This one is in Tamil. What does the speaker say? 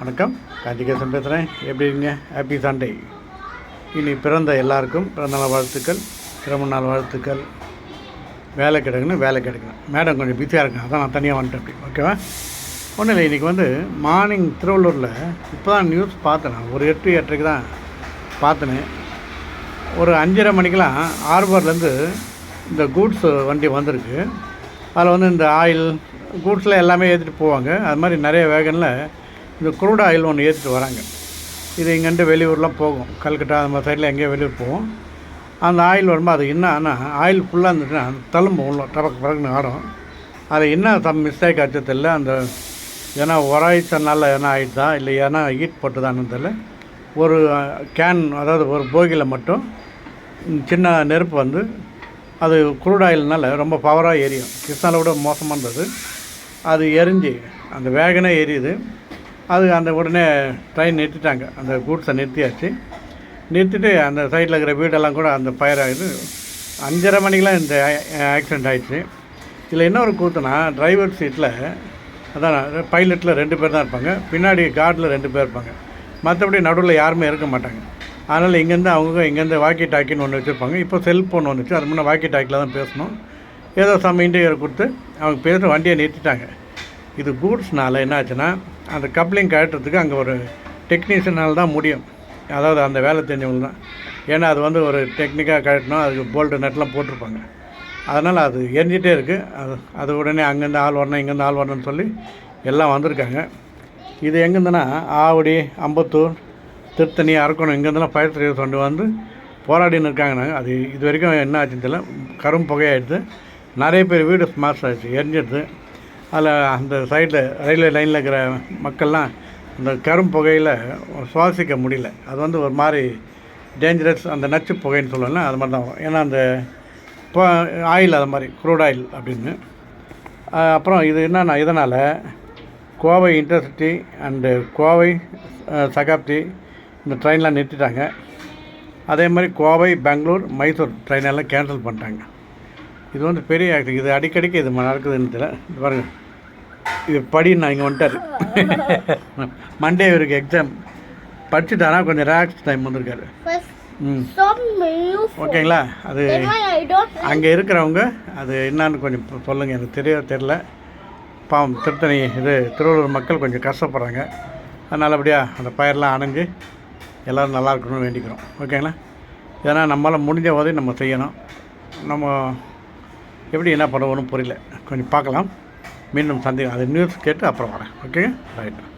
வணக்கம். கார்த்திகேசன் பேசுகிறேன் எப்படி இருக்கீங்க? ஹாப்பி சண்டே இனி பிறந்த எல்லாருக்கும் பிறந்தநாள் வாழ்த்துக்கள் திரும்ப நாள் வாழ்த்துக்கள். வேலை கிடைக்கணும் வேலை கிடைக்கணும் மேடம் கொஞ்சம் பிஸியாக இருக்கேன் அதான் நான் தனியாக வந்துட்டேன் அப்படி ஓகேவா ஒன்றும் இல்லை இன்றைக்கி வந்து மார்னிங் திருவள்ளூரில் இப்போ தான் நியூஸ் பார்த்தேன் நான். ஒரு எட்டு எட்டரைக்கு தான் பார்த்தேன். ஒரு அஞ்சரை மணிக்கெலாம் ஆர்பர்லேருந்து இந்த கூட்ஸ் வண்டி வந்திருக்கு. அதில் வந்து இந்த ஆயில் கூட்ஸில் எல்லாமே ஏற்றிட்டு போவாங்க. அது மாதிரி நிறைய வேகனில் இந்த குரூட் ஆயில் ஒன்று ஏற்றிட்டு வராங்க. இது இங்கேருந்து வெளியூர்லாம் போகும். கல்கட்டா அந்த மாதிரி சைடில் எங்கேயோ வெளியூர் போகும். அந்த ஆயில் வரும்போது அது என்ன ஆனால் ஆயில் ஃபுல்லாக இருந்துச்சுன்னா தழும்பு உள்ள டபக்கு பறக்குன்னு ஆடும். அது என்ன சம் மிஸ்டேக் ஆச்சு தெரியல. அந்த ஏன்னா உராய்ச்சனால என்ன ஆயிடுதா இல்லை ஏன்னா ஹீட் போட்டுதான்னு தெரியல. ஒரு கேன் அதாவது ஒரு போகியில் மட்டும் சின்ன நெருப்பு வந்து அது குரூட் ஆயில்னால ரொம்ப பவராக எரியும். கிருஷ்ணாவில் விட மோசமானது. அது எரிஞ்சு அந்த வேகனே எரியுது. அது அந்த உடனே ட்ரெயின் நிறுத்திட்டாங்க. அந்த கூட்ஸை நிறுத்தியாச்சு. நிறுத்திட்டு அந்த சைடில் இருக்கிற வீடெல்லாம் கூட அந்த ஃபயர் அஞ்சரை மணிக்கெலாம் இந்த ஆக்சிடெண்ட் ஆயிடுச்சு. இதில் என்ன ஒரு கூத்துனா டிரைவர் சீட்டில் அதான் பைலட்டில் ரெண்டு பேர் தான் இருப்பாங்க. பின்னாடி கார்டில் ரெண்டு பேர் இருப்பாங்க. மற்றபடி நடுவில் யாருமே இருக்க மாட்டாங்க. அதனால் இங்கேருந்து அவங்க இங்கேருந்து வாக்கி டாக்கின்னு ஒன்று வச்சுருப்பாங்க. இப்போ செல்ஃபோன் வந்துச்சு. அது முன்னே வாக்கி டாக்கில் தான் பேசணும். ஏதோ சம் இன்டர்வியூ கொடுத்து அவங்க பேசுகிற வண்டியை நிறுத்திட்டாங்க. இது கூட்ஸ்னால என்னாச்சுன்னா அந்த கப்ளிங் கழட்டுறதுக்கு அங்கே ஒரு டெக்னீஷியனால் தான் முடியும். அதாவது அந்த வேலை தெரிஞ்சவங்க தான். ஏன்னா அது வந்து ஒரு டெக்னிக்காக கழட்டணும். அதுக்கு போல்ட்டு நெட்லாம் போட்டிருப்பாங்க. அதனால் அது எரிஞ்சிட்டே இருக்குது அது அது உடனே அங்கேருந்து ஆள் வரணும் இங்கேருந்து ஆள் வரணும்னு சொல்லி எல்லாம் வந்திருக்காங்க. இது எங்கேருந்துன்னா ஆவடி அம்பத்தூர் திருத்தணி அரக்கணம் இங்கேருந்துலாம் ஃபயர் சர்வீஸ் கொண்டு வந்து போராடின்னு நாங்கள் அது இது வரைக்கும் என்ன ஆச்சுன்னு தெரியல. கரும் புகையாயிடுது. நிறைய பேர் வீடு ஸ்மாஷ் ஆயிடுச்சு எரிஞ்சிடுது. அதில் அந்த சைடில் ரயில்வே லைனில் இருக்கிற மக்கள்லாம் அந்த கரும் புகையில் சுவாசிக்க முடியல. அது வந்து ஒரு மாதிரி டேஞ்சரஸ் அந்த நச்சு புகைன்னு சொல்லலாம். அது மாதிரி தான். வரும் ஏன்னா அந்த இப்போ ஆயில் அது மாதிரி குரூட் ஆயில் அப்படின்னு. அப்புறம் இது என்னென்னா இதனால் கோவை இன்டர்சிட்டி அண்டு கோவை சகாப்தி இந்த ட்ரெயின்லாம் நிறுத்திட்டாங்க. அதே மாதிரி கோவை பெங்களூர் மைசூர் ட்ரெயின் எல்லாம் கேன்சல் பண்ணிட்டாங்க. இது வந்து பெரிய ஆக்டிங் இது அடிக்கடிக்கு இது நடக்குதுன்னு தெரியல. இது பாருங்க. இது படி நான் இங்கே வந்துட்டார். மண்டே இவருக்கு எக்ஸாம் படிச்சுட்டானா கொஞ்சம் ரிலாக்ஸ் டைம் வந்திருக்காரு. ம். ஓகேங்களா? அது? அங்கே இருக்கிறவங்க அது என்னன்னு கொஞ்சம் ப- சொல்லுங்க. எனக்கு தெரிய தெரில பாவம் திருத்தணி இது திருவள்ளூர் மக்கள் கொஞ்சம் கஷ்டப்படுறாங்க. அது நல்லபடியாக அந்த பயிரெலாம் அணைஞ்சு எல்லோரும் நல்லா இருக்கணும்னு வேண்டிக்கிறோம். ஓகேங்களா? ஏன்னா நம்மளால் முடிஞ்ச உதவி நம்ம செய்யணும். நம்ம எப்படி என்ன பண்ணுவோன்னு புரியல. கொஞ்சம் பார்க்கலாம். மீண்டும் சந்தேகம் அது நியூஸ் கேட்டு அப்புறம் வரேன். Okay right